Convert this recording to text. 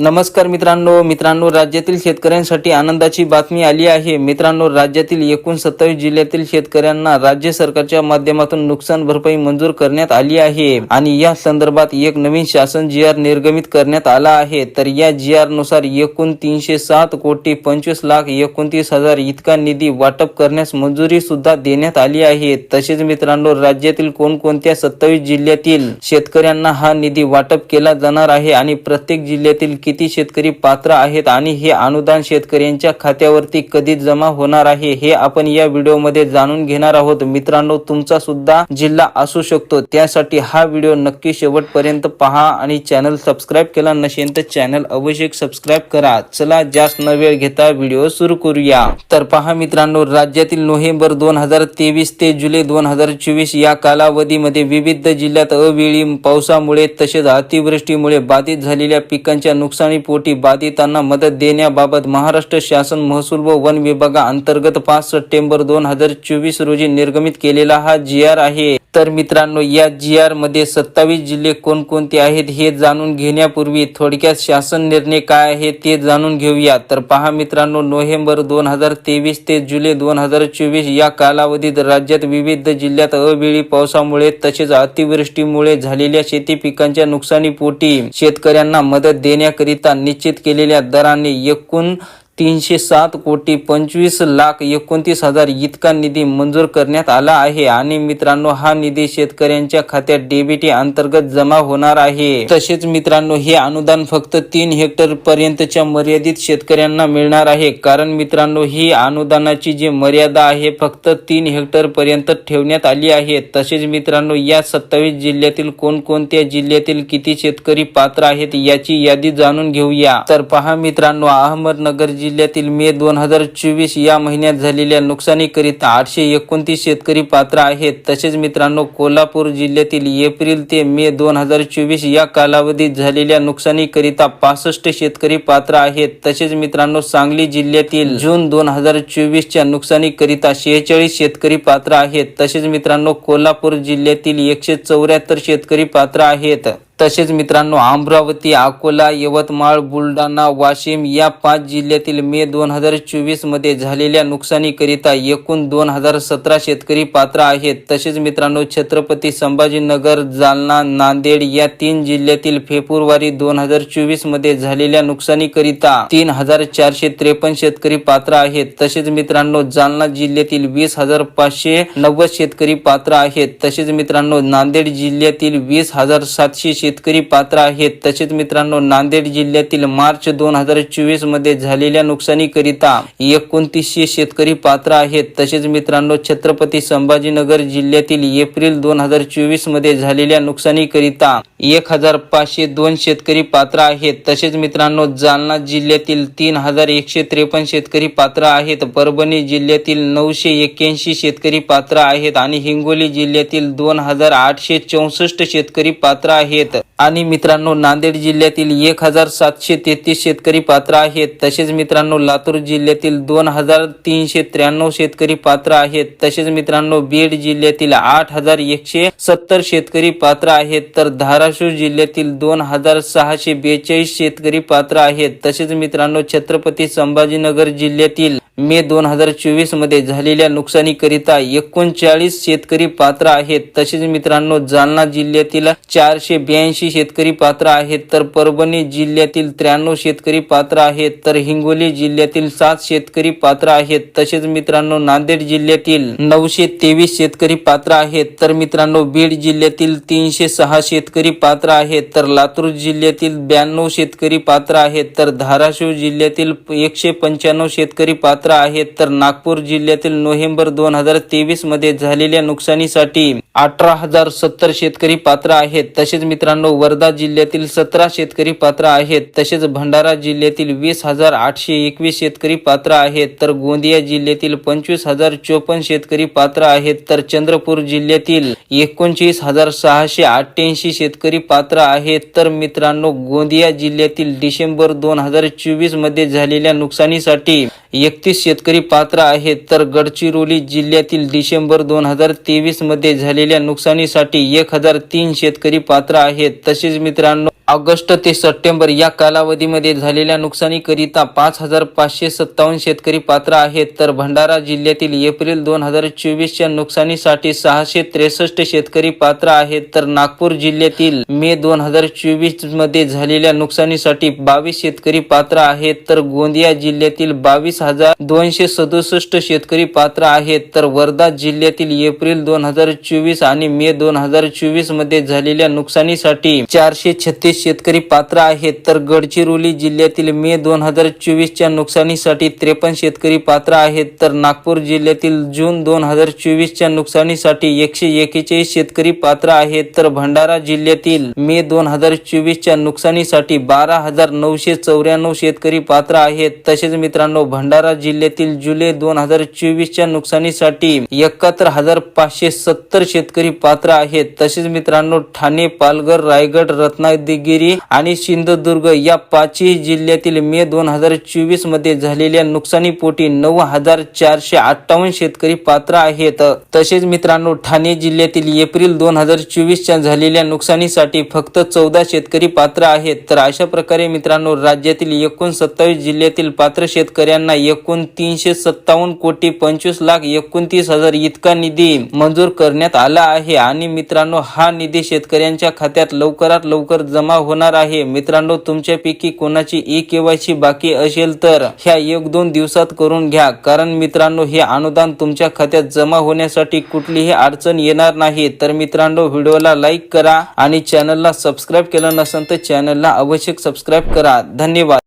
नमस्कार मित्रांनो मित्रांनो राज्यातील शेतकऱ्यांसाठी आनंदाची बातमी आली आहे. मित्रांनो राज्यातील एकूण सत्तावीस जिल्ह्यातील शेतकऱ्यांना राज्य सरकारच्या माध्यमातून नुकसान भरपाई मंजूर करण्यात आली आहे आणि या संदर्भात एक नवीन शासन जी आर निर्गमित करण्यात आला आहे. तर या जी आरनुसार एकूण तीनशे सात कोटी पंचवीस लाख एकोणतीस हजार इतका निधी वाटप करण्यास मंजुरी सुद्धा देण्यात आली आहे. तसेच मित्रांनो राज्यातील कोणकोणत्या सत्तावीस जिल्ह्यातील शेतकऱ्यांना हा निधी वाटप केला जाणार आहे आणि प्रत्येक जिल्ह्यातील किती शेतकरी पात्र आहेत आणि हे अनुदान शेतकऱ्यांच्या खात्यावरती कधी जमा होणार आहे हे आपण या व्हिडिओमध्ये जाणून घेणार आहोत. मित्रांनो तुमचा सुद्धा जिल्हा असू शकतो. त्यासाठी हा व्हिडिओ नक्की शेवटपर्यंत पहा आणि चॅनल सबस्क्राईब केला नसेल तर चॅनल अवश्य सबस्क्राईब करा. चला जास्त न वेळ घेता व्हिडिओ सुरू करूया. तर पहा मित्रांनो राज्यातील नोव्हेंबर दोन हजार तेवीस ते जुलै दोन हजार चोवीस या कालावधीमध्ये विविध जिल्ह्यात अवेळी पावसामुळे तसेच अतिवृष्टीमुळे बाधित झालेल्या पिकांच्या नुकसान नुकसानीपोटी बाधितांना मदत देण्याबाबत महाराष्ट्र शासन महसूल व वन विभागाअंतर्गत पाच सप्टेंबर दोन हजार चोवीस रोजी निर्गमित केलेला हा जी आर आहे. तर मित्रांनो या जी आरमध्ये सत्तावीस जिल्हे कोणकोणते आहेत हे जाणून घेण्यापूर्वी थोडक्यात शासन निर्णय काय आहे ते जाणून घेऊया. तर पहा मित्रांनो नोव्हेंबर दोन हजार तेवीस ते जुलै दोन हजार चोवीस या कालावधीत राज्यात विविध जिल्ह्यात अवेळी पावसामुळे तसेच अतिवृष्टीमुळे झालेल्या शेती पिकांच्या नुकसानीपोटी शेतकऱ्यांना मदत करिता निश्चित केलेल्या दराने एकूण तीनशे सात कोटी पंचवीस लाख एकोणतीस हजार इतका निधी मंजूर करण्यात आला आहे. आणि मित्रांनो हा निधी शेतकऱ्यांच्या खात्यात डीबीटी अंतर्गत जमा होणार आहे. तसेच मित्रांनो हे अनुदान फक्त तीन हेक्टर पर्यंतच्या मर्यादित शेतकऱ्यांना मिळणार आहे. कारण मित्रांनो ही अनुदानाची जी मर्यादा आहे फक्त तीन हेक्टर पर्यंत ठेवण्यात आली आहे. तसेच मित्रांनो या सत्तावीस जिल्ह्यातील कोणकोणत्या जिल्ह्यातील किती शेतकरी पात्र आहेत याची यादी जाणून घेऊया. तर पहा मित्रांनो अहमदनगर जिल्ह्यातील मे दोन हजार चोवीस या महिन्यात झालेल्या नुकसानीकरिता आठशे एकोणतीस शेतकरी पात्र आहेत. तसेच मित्रांनो कोल्हापूर जिल्ह्यातील एप्रिल ते मे दोन हजार चोवीस या कालावधीत झालेल्या नुकसानीकरिता पासष्ट शेतकरी पात्र आहेत. तसेच मित्रांनो सांगली जिल्ह्यातील जून दोन हजार चोवीसच्या नुकसानीकरिता शेहेचाळीस शेतकरी पात्र आहेत. तसेच मित्रांनो कोल्हापूर जिल्ह्यातील एकशे चौऱ्याहत्तर शेतकरी पात्र आहेत. तसेच मित्रांनो अमरावती अकोला यवतमाळ बुलढाणा वाशिम या पाच जिल्ह्यातील मे दोन हजार चोवीसमध्ये झालेल्या नुकसानीकरिता एकूण दोन हजार सतरा शेतकरी पात्र आहेत. तसेच मित्रांनो छत्रपती संभाजीनगर जालना नांदेड या तीन जिल्ह्यातील फेब्रुवारी दोन हजार चोवीसमध्ये झालेल्या नुकसानीकरिता तीन हजार चारशे त्रेपन्न शेतकरी पात्र आहेत. तसेच मित्रांनो जालना जिल्ह्यातील वीस हजार पाचशे नव्वद शेतकरी पात्र आहेत. तसेच मित्रांनो नांदेड जिल्ह्यातील वीस हजार सातशे शेतकरी पात्र आहेत. तसेच मित्रांनो नांदेड जिल्ह्यातील मार्च दोन हजार चोवीसमध्ये झालेल्या नुकसानीकरिता एकोणतीसशे शेतकरी पात्र आहेत. तसेच मित्रांनो छत्रपती संभाजीनगर जिल्ह्यातील एप्रिल दोन हजार चोवीसमध्ये झालेल्या नुकसानीकरिता एक हजार पाचशे दोन शेतकरी पात्र आहेत. तसेच मित्रांनो जालना जिल्ह्यातील तीन हजार एकशे त्रेपन्न शेतकरी पात्र आहेत. परभणी जिल्ह्यातील नऊशे एक्क्याऐंशी शेतकरी पात्र आहेत. आणि हिंगोली जिल्ह्यातील दोन हजार आठशे चौसष्ट शेतकरी पात्र आहेत. आणि मित्रांनो नांदेड जिल्ह्यातील एक हजार सातशे तेहतीस शेतकरी पात्र आहेत. तसेच मित्रांनो लातूर जिल्ह्यातील दोन हजार तीनशे त्र्याण्णव शेतकरी पात्र आहेत. तसेच मित्रांनो बीड जिल्ह्यातील आठ हजार एकशे सत्तर शेतकरी पात्र आहेत. तर धाराशिव जिल्ह्यातील दोन हजार सहाशे बेचाळीस शेतकरी पात्र आहेत. तसेच मित्रांनो छत्रपती संभाजीनगर जिल्ह्यातील मे दोन हजार चोवीसमध्ये झालेल्या नुकसानीकरिता एकोणचाळीस शेतकरी पात्र आहेत. तसेच मित्रांनो जालना जिल्ह्यातील चारशे ब्याऐंशी शेतकरी पात्र आहेत. तर परभणी जिल्ह्यातील त्र्याण्णव शेतकरी पात्र आहेत. तर हिंगोली जिल्ह्यातील सात शेतकरी पात्र आहेत. तसेच मित्रांनो नांदेड जिल्ह्यातील नऊशे तेवीस शेतकरी पात्र आहेत. तर मित्रांनो बीड जिल्ह्यातील तीनशे सहा शेतकरी पात्र आहेत. तर लातूर जिल्ह्यातील ब्याण्णव शेतकरी पात्र आहेत. तर धाराशिव जिल्ह्यातील एकशे पंच्याण्णव शेतकरी पात्र आहेत तर नागपूर जिल्ह्यातील नोव्हेंबर दोन हजार तेवीसमध्ये झालेल्या नुकसानीसाठी अठरा हजार सत्तर शेतकरी पात्र आहेत. तसेच मित्रांनो वर्धा जिल्ह्यातील सतरा शेतकरी पात्र आहेत. तसेच भंडारा जिल्ह्यातील वीस हजार आठशे एकवीस शेतकरी पात्र आहेत. तर गोंदिया जिल्ह्यातील पंचवीस हजार चोपन्न शेतकरी पात्र आहेत. तर चंद्रपूर जिल्ह्यातील एकोणचाळीस हजार सहाशे अठ्ठ्याऐंशी शेतकरी पात्र आहेत. तर मित्रांनो गोंदिया जिल्ह्यातील डिसेंबर दोन हजार चोवीसमध्ये झालेल्या नुकसानीसाठी एकतीस शेतकरी पात्र आहेत तर गडचिरोली जिल्ह्यातील डिसेंबर दोन हजार तेवीसमध्ये झालेल्या नुकसानीसाठी एक हजार तीन शेतकरी पात्र आहेत. तसेच मित्रांनो ऑगस्ट ते सप्टेंबर या कालावधीमध्ये झालेल्या नुकसानीकरिता पाच हजार पाचशे सत्तावन्न शेतकरी पात्र आहेत. तर भंडारा जिल्ह्यातील एप्रिल दोन हजार चोवीसच्या नुकसानीसाठी सहाशे त्रेसष्ट शेतकरी पात्र आहेत. तर नागपूर जिल्ह्यातील मे दोन हजार चोवीसमध्ये झालेल्या नुकसानीसाठी बावीस शेतकरी पात्र आहेत. तर गोंदिया जिल्ह्यातील बावीस हजार दोनशे सदुसष्ट शेतकरी पात्र आहेत. तर वर्धा जिल्ह्यातील एप्रिल दोन हजार चोवीस आणि मे दोन हजार चोवीसमध्ये झालेल्या नुकसानीसाठी चारशे छत्तीस शेतकरी पात्र आहेत तर गडचिरोली जिल्ह्यातील मे दोन हजार चोवीसच्या नुकसानीसाठी त्रेपन्न शेतकरी पात्र आहेत तर नागपूर जिल्ह्यातील जून दोन हजार चोवीसच्या नुकसानीसाठी एकशे एकेचाळीस शेतकरी पात्र आहेत तर भंडारा जिल्ह्यातील मे दोन हजार चोवीसच्या नुकसानीसाठी बारा हजार नऊशे चौऱ्याण्णव शेतकरी पात्र आहेत. तसेच मित्रांनो भंडारा जिल्ह्यातील जुलै दोन हजार चोवीसच्या नुकसानीसाठी एकाहत्तर हजार पाचशे सत्तर शेतकरी पात्र आहेत. तसेच मित्रांनो ठाणे पालघर रायगड रत्नागिरी आणि सिंधुदुर्ग या पाचही जिल्ह्यातील मे दोन हजार चोवीसमध्ये झालेल्या नुकसानीपोटी नऊ हजार चारशे अठ्ठावन्न शेतकरी पात्र आहेत. तसेच मित्रांनो ठाणे जिल्ह्यातील एप्रिल दोन हजार चोवीसच्या झालेल्या नुकसानीसाठी फक्त चौदा शेतकरी पात्र आहेत. तर अशा प्रकारे मित्रांनो राज्यातील एकूण सत्तावीस जिल्ह्यातील पात्र शेतकऱ्यांना एकूण तीनशे सत्तावन्न कोटी पंचवीस लाख एकोणतीस हजार इतका निधी मंजूर करण्यात आला आहे. आणि मित्रांनो हा निधी शेतकऱ्यांच्या खात्यात लवकरात लवकर जमा जमा होणार आहे. मित्रांनो तुमच्यापैकी कोणाची ई केवायसी बाकी असेल तर ह्या एक दोन दिवसात करून घ्या. कारण मित्रांनो हे अनुदान तुमच्या खात्यात जमा होण्यासाठी कुठलीही अडचण येणार नाही. तर मित्रांनो व्हिडिओला लाईक करा आणि चॅनलला सबस्क्राईब केलं नसेल तर चॅनलला आवश्यक सबस्क्राईब करा. धन्यवाद.